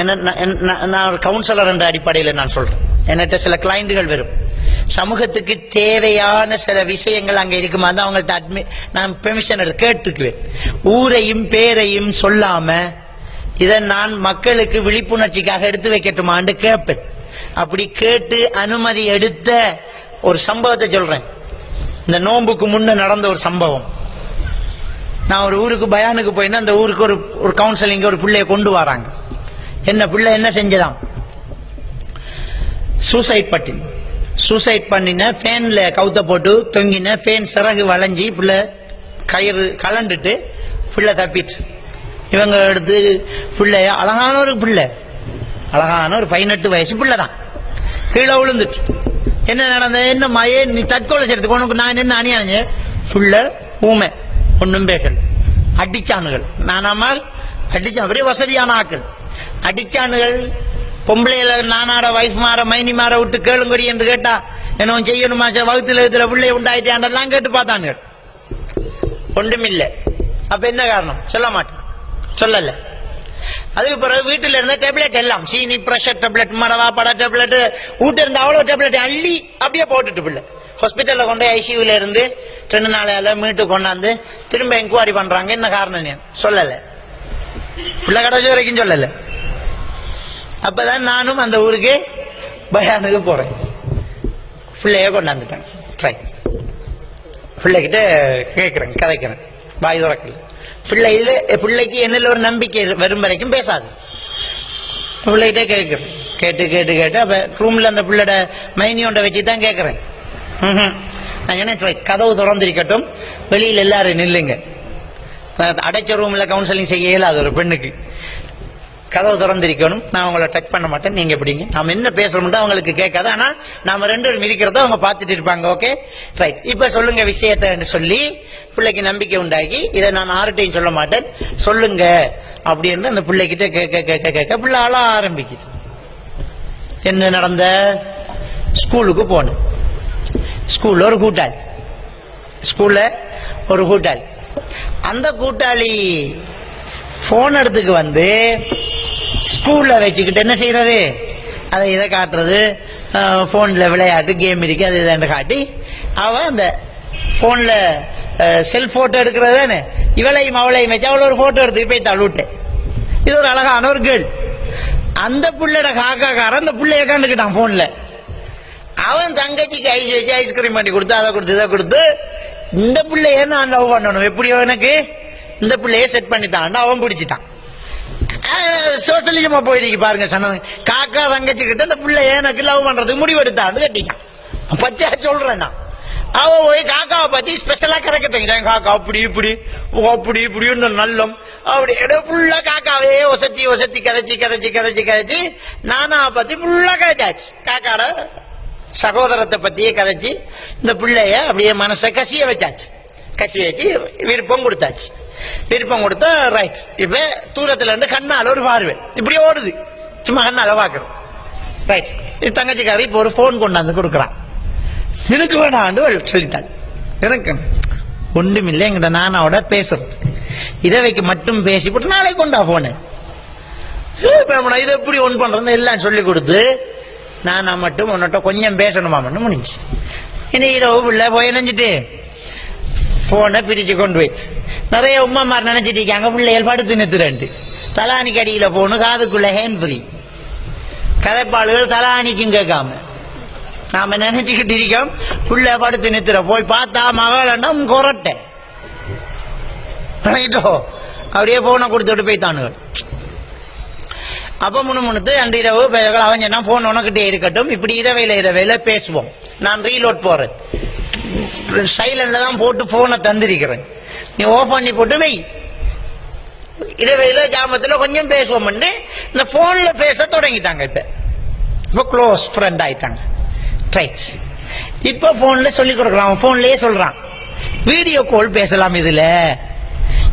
என்ன நான் நான் ஒரு கவுன்சிலர் என்ற அடிப்படையில் நான் சொல்றேன். என்கிட்ட சில கிளைண்டுகள் வரும். சமூகத்துக்கு தேவையான சில விஷயங்கள் அங்கே இருக்குமா? தான் அவங்கள்ட்ட அட்மி நான் பெர்மிஷன் எடுத்து கேட்டுக்குவேன் ஊரையும் பேரையும் சொல்லாம இதை நான் மக்களுக்கு விழிப்புணர்ச்சிக்காக எடுத்து வைக்கட்டுமான்னு கேட்பேன். அப்படி கேட்டு அனுமதி எடுத்த ஒரு சம்பவத்தை சொல்றேன். இந்த நோன்புக்கு முன்ன நடந்த ஒரு சம்பவம். நான் ஒரு ஊருக்கு பயானுக்கு போயிருந்தேன். அந்த ஊருக்கு ஒரு ஒரு கவுன்சிலிங்க ஒரு பிள்ளைய கொண்டு வராங்க. என்ன பிள்ளை என்ன செஞ்சதாம்? சூசைட் பட்டின் சூசைட் பண்ணின ஃபேன்ல கவுத்த போட்டு தொங்கின ஃபேன் சிறகு வளைஞ்சி பிள்ளை கயிறு கலண்டுட்டு பிள்ளை தப்பிட்டு. இவங்க எடுத்து பிள்ளைய அழகான ஒரு பிள்ளை. அழகான ஒரு பதினெட்டு வயசு பிள்ளை தான். கீழே விழுந்துட்டு. என்ன நடந்தது? என்ன மயே நீ தற்கொலை செய்யறதுக்கு உனக்கு நான் என்ன அணியானு புள்ள ஊமை. ஒன்றும் பேசல். அடிச்சானுகள். நானாமல் அடிச்சான். பெரிய வசதியான ஆக்கள் அடிச்சானுகள். பொம்பளையில நானாட வைஃப் மாற மைனி மாற விட்டு கேளுங்கடி என்று கேட்டா என்ன செய்யணுமா சார் வகுத்துல இதுல பிள்ளை உண்டாயிட்டாண்டெல்லாம் கேட்டு பார்த்தானுகள். ஒன்றுமில்லை. அப்ப என்ன காரணம்? சொல்ல மாட்டேன். சொல்லல. அதுக்கு பிறகு வீட்டில் இருந்த டேப்லெட் எல்லாம் சீனி பிரஷர் டேப்லெட் மடவா பட டேப்லெட் வீட்டு இருந்த அவ்வளோ டேப்லெட் அள்ளி அப்படியே போட்டுட்டு பிள்ளை. ஹாஸ்பிட்டலில் கொண்டு ஐசியூவில் இருந்து ரெண்டு நாளையால மீட்டு கொண்டாந்து திரும்ப என்கொயரி பண்ணுறாங்க என்ன காரணம் சொல்லலை. பிள்ளை கடைசி வரைக்கும் சொல்லலை. அப்பதான் நானும் அந்த ஊருக்கு பயானுக்கு போறேன். பிள்ளைய கொண்டாந்துட்டேன். ட்ரை பிள்ளைகிட்ட கேட்குறேன் கதைக்கிறேன். வாய் திறக்கல. பிள்ளையில பிள்ளைக்கு என்னில் ஒரு நம்பிக்கை வரும் வரைக்கும் பேசாது. பிள்ளைகிட்ட கேட்குறேன் கேட்டு கேட்டு கேட்டு அப்போ ரூமில் அந்த பிள்ளைட மைனியோண்ட வச்சு தான் கேட்குறேன் ம்ஹும். நான் என்ன கதவு திறந்திருக்கட்டும். வெளியில் எல்லாரும் நில்லுங்க. அடைச்ச ரூமில் கவுன்சிலிங் செய்ய இயலாது ஒரு பெண்ணுக்கு. கதவு திறந்திருக்கணும். நான் உங்களை டச் பண்ண மாட்டேன். நீங்க எப்படிங்க? நாம என்ன பேசுறோம்னு அவங்களுக்கு கேட்காது. ஆனா நாம ரெண்டு பேரும் இருக்கிறத அவங்க பார்த்துட்டு இருப்பாங்க. ஓகே ரைட் இப்ப சொல்லுங்க விஷயத்தை சொல்லி பிள்ளைக்கு நம்பிக்கை உண்டாக்கி இதை நான் யார்கிட்டையும் சொல்ல மாட்டேன். சொல்லுங்க. அப்படின்னு அந்த பிள்ளைகிட்ட கேட்க கேட்க கேட்க பிள்ளை அழ ஆரம்பிக்குது. என்ன நடந்த? ஸ்கூலுக்கு போனேன். ஸ்கூல்ல ஒரு கூட்டாளி. ஸ்கூல்ல ஒரு கூட்டாளி. அந்த கூட்டாளி போன் எடுத்துக்கு வந்து ஸ்கூல்ல வச்சுக்கிட்டு என்ன செய்யறது? அதை இதை காட்டுறது ஃபோனில் விளையாட்டு கேம் இருக்கு அது இதை காட்டி அவன் அந்த ஃபோனில் செல் ஃபோட்டோ எடுக்கிறது தானே? இவளையும் அவளையும் வச்சு அவளை ஒரு ஃபோட்டோ எடுத்துட்டு போய் தள்ளுவிட்டேன் இது ஒரு அழகான ஒரு கேள் அந்த புள்ளையோட காக்காக்காரன் அந்த பிள்ளைய கண்டுக்கிட்டான் ஃபோனில் அவன் தங்கச்சிக்கு ஐஸ் வச்சு ஐஸ்கிரீம் பண்ணி கொடுத்து அதை கொடுத்து இதை கொடுத்து இந்த பிள்ளைய நான் லவ் பண்ணணும். எப்படியோ எனக்கு இந்த பிள்ளைய செட் பண்ணிட்டான் அவன் பிடிச்சிட்டான். சோசியலிசமா போயிருக்கு பாருங்க சொன்ன. காக்கா தங்கச்சி கிட்ட இந்த பிள்ளைய எனக்கு லவ் பண்றதுக்கு முடிவெடுத்தான்னு கேட்டீங்க பச்சையா சொல்றேன் நான். அவ போய் காக்காவை பத்தி ஸ்பெஷலா கரைக்க தங்கிட்டான் காக்கா அப்படி இப்படி ஓ, அப்படி இப்படின்னு நல்லம். அப்படி இடம் ஃபுல்லா காக்காவே ஒசத்தி ஒசத்தி கதைச்சி கதைச்சி கதைச்சி கதைச்சி நானா பத்தி ஃபுல்லா கதைச்சாச்சு காக்காட சகோதரத்தை பத்தியே கதைச்சி இந்த பிள்ளைய அப்படியே மனசை கசிய வச்சாச்சு. கசிய வச்சு விருப்பம் கொடுத்தாச்சு. விருப்பம் கொடுத்தா ரைட் இப்போ தூரத்துல இருந்து கண்ணால் ஒரு பார்வை. இப்படி ஓடுது. சும்மா கண்ணால பார்க்குறோம் ரைட் இது தங்கச்சிக்காரி இப்போ ஒரு ஃபோன் கொண்டாந்து கொடுக்குறான். எனக்கு வேணாண்டு சொல்லித்தாள் எனக்கு ஒன்றுமில்லை எங்கிட்ட நானாவோட பேசுறது. இரவைக்கு மட்டும் பேசி போட்டு நாளைக்கு கொண்டா ஃபோனு இதை எப்படி ஒன் பண்றேன்னு எல்லாம் சொல்லி கொடுத்து நானா மட்டும் உன்னிட்ட கொஞ்சம் பேசணுமா மட்டும் முடிஞ்சு. இனி இரவு பிள்ளை போய் நினைஞ்சிட்டு போனை பிரிச்சு கொண்டு போயிடுச்சு நிறைய உமாமார் நினைச்சிட்டு இருக்காங்க பிள்ளைகள் படுத்து நிறுத்துறேன்ட்டு தலானிக்கு அடியில போகணும் காதுக்குள்ள ஹேண்ட் ஃப்ரீ கதைப்பாளுகள் தலானிக்கும் கேட்காம. நாம நினைச்சுக்கிட்டு இருக்கோம் புள்ள படுத்து நிறுத்துற போய் பார்த்தா மகளண்டம் கொரட்டை. ரைட்டோ அப்படியே போனை கொடுத்துட்டு போய்த்தானுகள் முணு முணுமுணுத்து அன்று இரவு அவன் சொன்னா போன் உனக்கிட்டே இருக்கட்டும். இப்படி இரவையில் இரவையில பேசுவோம். நான் ரீலோட் போறேன். சைலண்ட்ல தான் போட்டு போனை தந்திருக்கிறேன். நீ ஓஃப் பண்ணி போட்டு வை. இடைவெளியில ஜாமத்துல கொஞ்சம் பேசுவோம் இந்த போன்ல பேச தொடங்கிட்டாங்க இப்ப. இப்ப க்ளோஸ் ஃப்ரெண்ட் ஆயிட்டாங்க. ரைட் இப்ப போன்ல சொல்லி கொடுக்கலாம். போன்லயே சொல்றான். வீடியோ கால் பேசலாம் இதுல.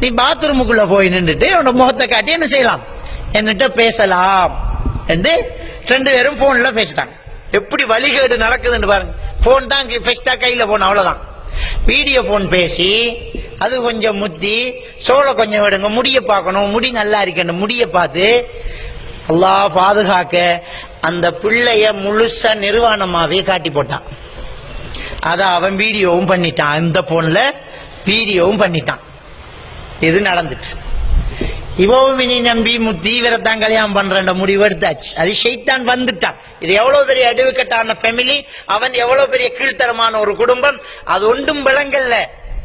நீ பாத்ரூமுக்குள்ள போய் நின்றுட்டு உன்னோட முகத்தை காட்டி என்ன செய்யலாம்? என்கிட்ட பேசலாம் என்று ரெண்டு பேரும் போன்ல பேசிட்டாங்க. எப்படி வழிகேடு நடக்குதுன்னு பாருங்க. போன் தான் பெஸ்டா கையில போன அவ்வளவுதான். வீடியோ போன் பேசி அது கொஞ்சம் முத்தி சோளை கொஞ்சம் விடுங்க முடிய பார்க்கணும் முடி நல்லா இருக்கணும் முடிய பார்த்து அல்லாஹ் பாதுகாக்க அந்த பிள்ளைய முழுசா நிர்வாணமாவே காட்டி போட்டான். அதை அவன் வீடியோவும் பண்ணிட்டான். இந்த போன்ல வீடியோவும் பண்ணிட்டான். இது நடந்துச்சு. இவவும் இனி நம்பி தீவிரத்தான் கல்யாணம் பண்ற முடிவு எடுத்தாச்சு. அது ஷைத்தான் வந்துட்டான். இது எவ்வளவு பெரிய அடுவுக்கட்டான ஃபேமிலி அவன் எவ்வளவு பெரிய கீழ்த்தரமான ஒரு குடும்பம் அது ஒன்றும் விளங்கல்ல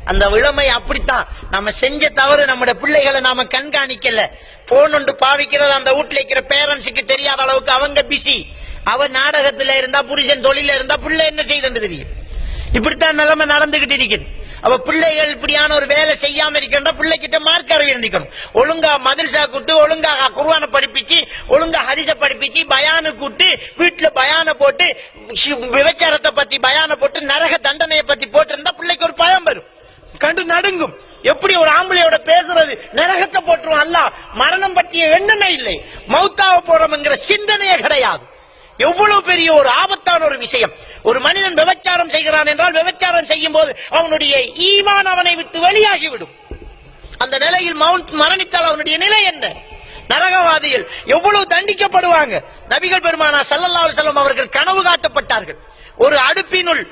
அந்த விளமை அப்படித்தான். நம்ம செஞ்ச தவறு நம்முடைய பிள்ளைகளை நாம கண்காணிக்கல. போன் ஒன்று பாவிக்கிறது அந்த வீட்டுல இருக்கிற பேரண்ட்ஸுக்கு தெரியாத அளவுக்கு அவங்க பிஸி அவன் நாடகத்துல இருந்தா புருஷன் தொழில இருந்தா பிள்ளை என்ன செய்தன்னு தெரியும். இப்படித்தான் நிலைமை நடந்துகிட்டு இருக்குது. அப்ப பிள்ளைகள் இப்படியான ஒரு வேலை செய்யாம இருக்கின்ற பிள்ளைகிட்ட மார்க் அறிவு இருந்திக்கணும் ஒழுங்கா மதில்சா கூட்டு ஒழுங்கா குருவான படிப்பிச்சு ஒழுங்கா ஹரிச படிப்பிச்சு பயானு கூட்டு வீட்டுல பயான போட்டு ஷி- விபச்சாரத்தை பத்தி பயான போட்டு நரக தண்டனையை பத்தி போட்டிருந்தா பிள்ளைக்கு ஒரு பயம் வரும். கண்டு நடுங்கும். எப்படி ஒரு ஆம்பளையோட பேசுறது? நரகத்தை போட்டுருவோம் அல்ல மரணம் பற்றிய எண்ணமே இல்லை. மௌத்தாவ போறோம்ங்கிற சிந்தனையே கிடையாது. எவ்வளவு பெரிய ஒரு ஆபத்தான ஒரு விஷயம். ஒரு மனிதன் விபச்சாரம் செய்கிறான் என்றால் விபச்சாரம் செய்யும் போது அவனுடைய ஈமான் அவனை விட்டு வெளியாகிவிடும். அந்த நிலையில் மவுண்ட் மரணித்தால் அவனுடைய நிலை என்ன? நரகவாதிகள் எவ்வளவு தண்டிக்கப்படுவாங்க? நபிகள் பெருமானா சல்லல்லா செல்வம் அவர்கள் கனவு காட்டப்பட்டார்கள். ஒரு அடுப்பினுள்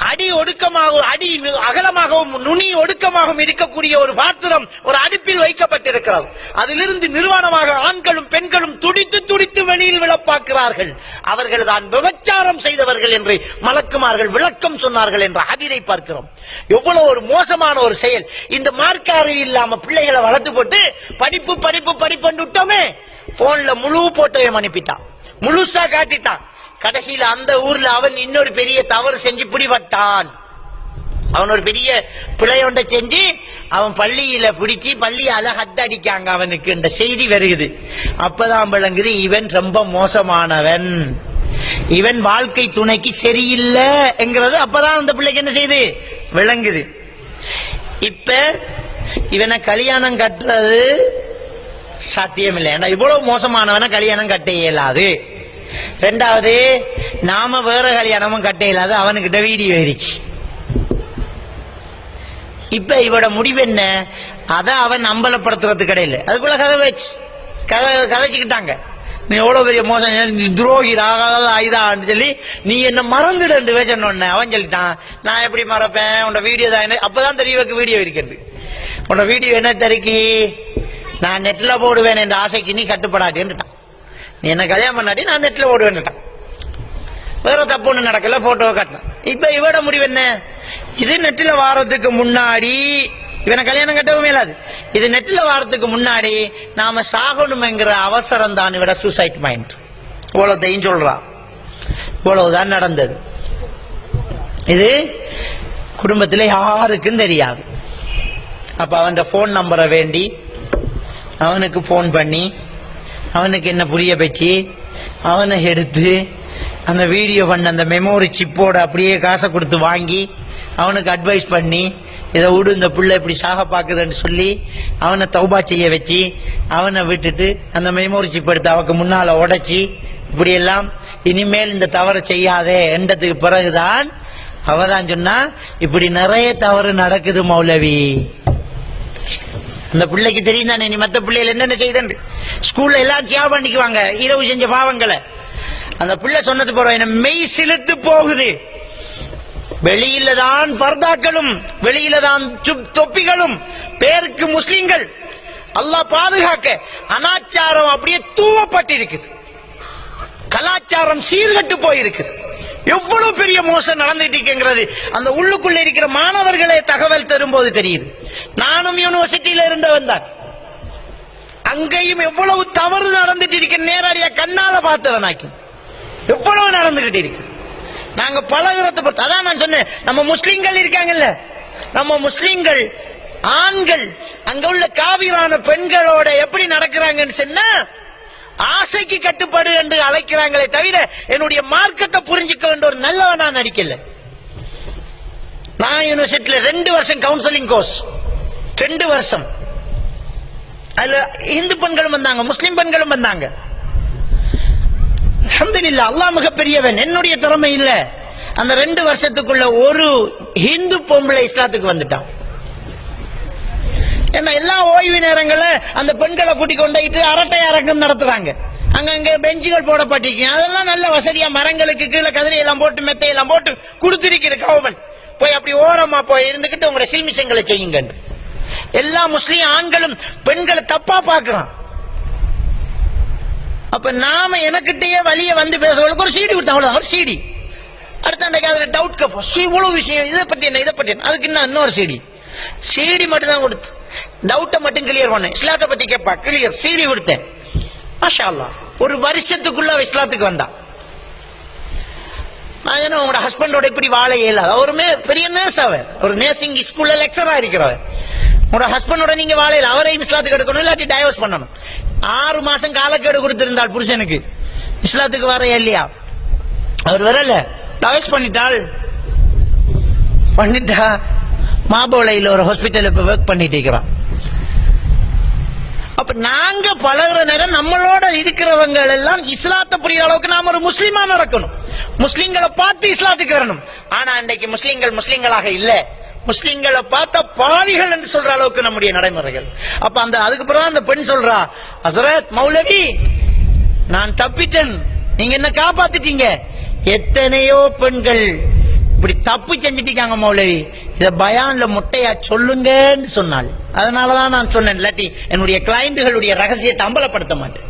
அடி ஒடுக்கமாக அடி நு- அகலமாகவும் நுனி ஒடுக்கமாகவும் இருக்கக்கூடிய ஒரு பாத்திரம் ஒரு அடுப்பில் வைக்கப்பட்டிருக்கிறது. அதிலிருந்து நிர்வாணமாக ஆண்களும் பெண்களும் துடித்து துடித்து வெளியில் விழப்பாக்குறார்கள் அவர்கள் தான் விபச்சாரம் செய்தவர்கள் என்று மலக்குமார்கள் விளக்கம் சொன்னார்கள் என்ற அதிரை பார்க்கிறோம். எவ்வளவு ஒரு மோசமான ஒரு செயல். இந்த மார்க்க அறிவு இல்லாம பிள்ளைகளை வளர்த்து போட்டு படிப்பு படிப்பு படிப்புன்னு விட்டோமே போன்ல முழு போட்டோவையும் அனுப்பிட்டான். முழுசா காட்டிட்டான். கடைசியில அந்த ஊர்ல அவன் இன்னொரு பெரிய தவறு செஞ்சு பிடிபட்டான். அவன் ஒரு பெரிய பிழையொண்ட செஞ்சு அவன் பள்ளியில பிடிச்சி பள்ளியால ஹத் அடிக்காங்க அவனுக்கு. இந்த செய்தி வருகுது. அப்பதான் விளங்குது இவன் ரொம்ப மோசமானவன். இவன் வாழ்க்கை துணைக்கு சரியில்லை என்கிறது. அப்பதான் அந்த பிள்ளைக்கு என்ன செய்யுது விளங்குது. இப்ப இவனை கல்யாணம் கட்டுறது சாத்தியம் இல்லை ஏன்னா இவ்வளவு மோசமானவனை கல்யாணம் கட்ட இயலாது. ரெண்டாவது நாம வேற கல்யாணமும் கட்ட இல்லாத அவனுக்கிட்ட வீடியோ இருக்கு. இப்ப இவட முடிவு என்ன அதான் அவன் அம்பலப்படுத்துறது கிடையில. அதுக்குள்ள கதை வச்சு கதை கதைச்சுக்கிட்டாங்க. நீ எவ்வளவு பெரிய மோசம் நீ துரோகி ராகாத ஆயுதான்னு சொல்லி நீ என்ன மறந்துடு வச்சோன்னு அவன் சொல்லிட்டான் நான் எப்படி மறப்பேன்? உன்னோட வீடியோ தான் என்ன- அப்பதான் தெரியவக்கு வீடியோ இருக்கிறது. உன்னோட வீடியோ என்ன தெரிக்கி? நான் நெட்ல போடுவேன் என்ற ஆசைக்கு நீ கட்டுப்படாட்டேன்னுட்டான் நீ என்ன கல்யாணம் பண்ணாட்டி நான் நெட்டில் ஓடுவேன்னுட்டான் வேற தப்பு ஒன்று நடக்கல போட்டோவை காட்டினேன். இப்போ இவட முடிவு என்ன? இது நெட்டில் வாரத்துக்கு முன்னாடி இவனை கல்யாணம் கட்டவும் இயலாது. இது நெட்டில் வாரத்துக்கு முன்னாடி நாம சாகணுமெங்கிற அவசரம் தான் இவட சூசைட் மைண்ட் இவ்வளவுதையும் சொல்றான் இவ்வளவுதான் நடந்தது. இது குடும்பத்தில் யாருக்கும் தெரியாது. அப்போ அவன் ஃபோன் நம்பரை வேண்டி அவனுக்கு ஃபோன் பண்ணி அவனுக்கு என்ன புரிய வச்சு அவனை எடுத்து அந்த வீடியோ பண்ண அந்த மெமோரி சிப்போட அப்படியே காசை கொடுத்து வாங்கி அவனுக்கு அட்வைஸ் பண்ணி இதை விடு இந்த பிள்ளை இப்படி சாக பார்க்குதுன்னு சொல்லி அவனை தௌபா செய்ய வச்சு அவனை விட்டுட்டு அந்த மெமோரி சிப் எடுத்து அவக்கு முன்னால் உடைச்சி இப்படியெல்லாம் இனிமேல் இந்த தவறை செய்யாதே என்றதுக்கு பிறகுதான் அவதான் சொன்னா இப்படி நிறைய தவறு நடக்குது மௌலவி. அந்த பிள்ளைக்கு தெரியும் தானே நீ மத்த பிள்ளைகள் என்னென்ன செய்தன்னு ஸ்கூல்ல எல்லாம் தியாகம் பண்ணிக்குவாங்க. இரவு செஞ்ச பாவங்களை. அந்த பிள்ளை சொன்னது போறோம் என்ன மெய் சிலுத்து போகுது. வெளியில தான் பர்தாக்களும் வெளியில தான் தொப்பிகளும் பேருக்கு முஸ்லிம்கள். அல்லாஹ் பாதுகாக்க அனாச்சாரம் அப்படியே தூவப்பட்டிருக்குது. கலாச்சாரம் சீர்கட்டு போயிருக்கு. எவ்வளவு பெரிய மோசம் நடந்துட்டு இருக்குங்கிறது அந்த உள்ளுக்குள்ள இருக்கிற மாணவர்களே தகவல் தரும்போது தெரியுது. நானும் யூனிவர்சிட்டியில இருந்தவன் தான். அங்கேயும் எவ்வளவு தவறு நடந்துட்டு இருக்க நேரடியா கண்ணால பார்த்தவனாக்கி. எவ்வளவு நடந்துகிட்டு இருக்கு. நாங்க பழகிறத பொறுத்து அதான் நான் சொன்னேன் நம்ம முஸ்லிம்கள் இருக்காங்கல்ல. நம்ம முஸ்லிம்கள் ஆண்கள் அங்க உள்ள காவிரான பெண்களோட எப்படி நடக்கிறாங்கன்னு சொன்னா ஆசைக்கு கட்டுப்பாடு என்று அழைக்கிறாங்களே தவிர என்னுடைய மார்க்கத்தை புரிஞ்சுக்க வேண்டிய ஒரு நல்லவனா நடிக்கல. நான் யூனிவர்சிட்டியில ரெண்டு வருஷம் கவுன்சிலிங் கோர்ஸ் ரெண்டு வருஷம். அதுல இந்து பெண்களும் வந்தாங்க முஸ்லிம் பெண்களும் வந்தாங்க. அல்ஹம்துலில்லாஹ் அல்லாஹ் மிகப்பெரியவன். என்னுடைய திறமை இல்ல. அந்த ரெண்டு வருஷத்துக்குள்ள ஒரு ஹிந்து பொம்பளை இஸ்லாத்துக்கு வந்துட்டான். ஏன்னா எல்லா ஓய்வு நேரங்களில் அந்த பெண்களை கூட்டிக் கொண்டுட்டு அரட்டை அரங்கம் நடத்துறாங்க. அங்கங்க பெஞ்சுகள் போடப்பட்டிருக்கு அதெல்லாம் நல்ல வசதியா மரங்களுக்கு கீழே கதிரையெல்லாம் போட்டு மெத்தையெல்லாம் போட்டு கொடுத்திருக்கிற கவர்மெண்ட் போய் அப்படி ஓரமா போய் இருந்துகிட்டு உங்களோட சில்மிசங்களை செய்யுங்க எல்லா முஸ்லீம் ஆண்களும் பெண்களை தப்பா பார்க்கறான் அப்ப நாம எனக்கிட்டேயே வழிய வந்து பேசுறவங்களுக்கு ஒரு சீடி கொடுத்தா அவ்வளவுதான் ஒரு சீடி. அடுத்த அன்றைக்கு அதுல டவுட் கேட்போம் "சீ, இவ்வளவு விஷயம் இதை பற்றி என்ன இதை பற்றி என்ன? அதுக்கு இன்னும் இன்னொரு சீடி. சீடி மட்டும் தான் கொடுத்து. டவுட்டை மட்டும் கிளியர் பண்ணேன் இஸ்லாத்தை பத்தி கேட்பா கிளியர் சீடி விடுத்தேன் மாஷா ஒரு வருஷத்துக்குள்ள அவ இஸ்லாத்துக்கு வந்தா நான் என்ன உங்களோட ஹஸ்பண்டோட இப்படி வாழ இயலாது. அவருமே பெரிய நேர்ஸ் அவ ஒரு நேர்சிங் ஸ்கூல்ல லெக்சரா இருக்கிறவர் உங்களோட ஹஸ்பண்டோட நீங்க வாழையில அவரையும் இஸ்லாத்துக்கு எடுக்கணும் இல்லாட்டி டைவர்ஸ் பண்ணணும். ஆறு மாசம் காலக்கேடு கொடுத்திருந்தாள் புருஷனுக்கு. இஸ்லாத்துக்கு வர இல்லையா? அவர் வரல. டைவர்ஸ் பண்ணிட்டாள் பண்ணிட்டா மாபோலையில் ஒரு ஹாஸ்பிட்டல் இப்போ ஒர்க் பண்ணிட்டு இருக்கிறோம். அப்ப நாங்க பழகுற நேரம் நம்மளோட இருக்கிறவங்க எல்லாம் இஸ்லாத்தை புரியுற அளவுக்கு நாம ஒரு முஸ்லீமா நடக்கணும். முஸ்லீம்களை பார்த்து இஸ்லாத்துக்கு வரணும். ஆனா இன்னைக்கு முஸ்லீம்கள் முஸ்லீம்களாக இல்லை. முஸ்லிம்களை பார்த்த பாலிகள் என்று சொல்ற அளவுக்கு நம்முடைய நடைமுறைகள். அப்ப அந்த அதுக்கு பிறகு அந்த பெண் சொல்றா ஹசரத் மௌலவி நான் தப்பிட்டேன். நீங்க என்ன காப்பாத்திட்டீங்க? எத்தனையோ பெண்கள் இப்படி தப்பு செஞ்சிட்டீங்க மௌலவி. இத பயான்ல முட்டையா சொல்லுங்கன்னு சொன்னாள். அதனாலதான் நான் சொன்னேன் இல்லாட்டி என்னுடைய கிளைண்டுகளுடைய ரகசியத்தை அம்பலப்படுத்த மாட்டேன்.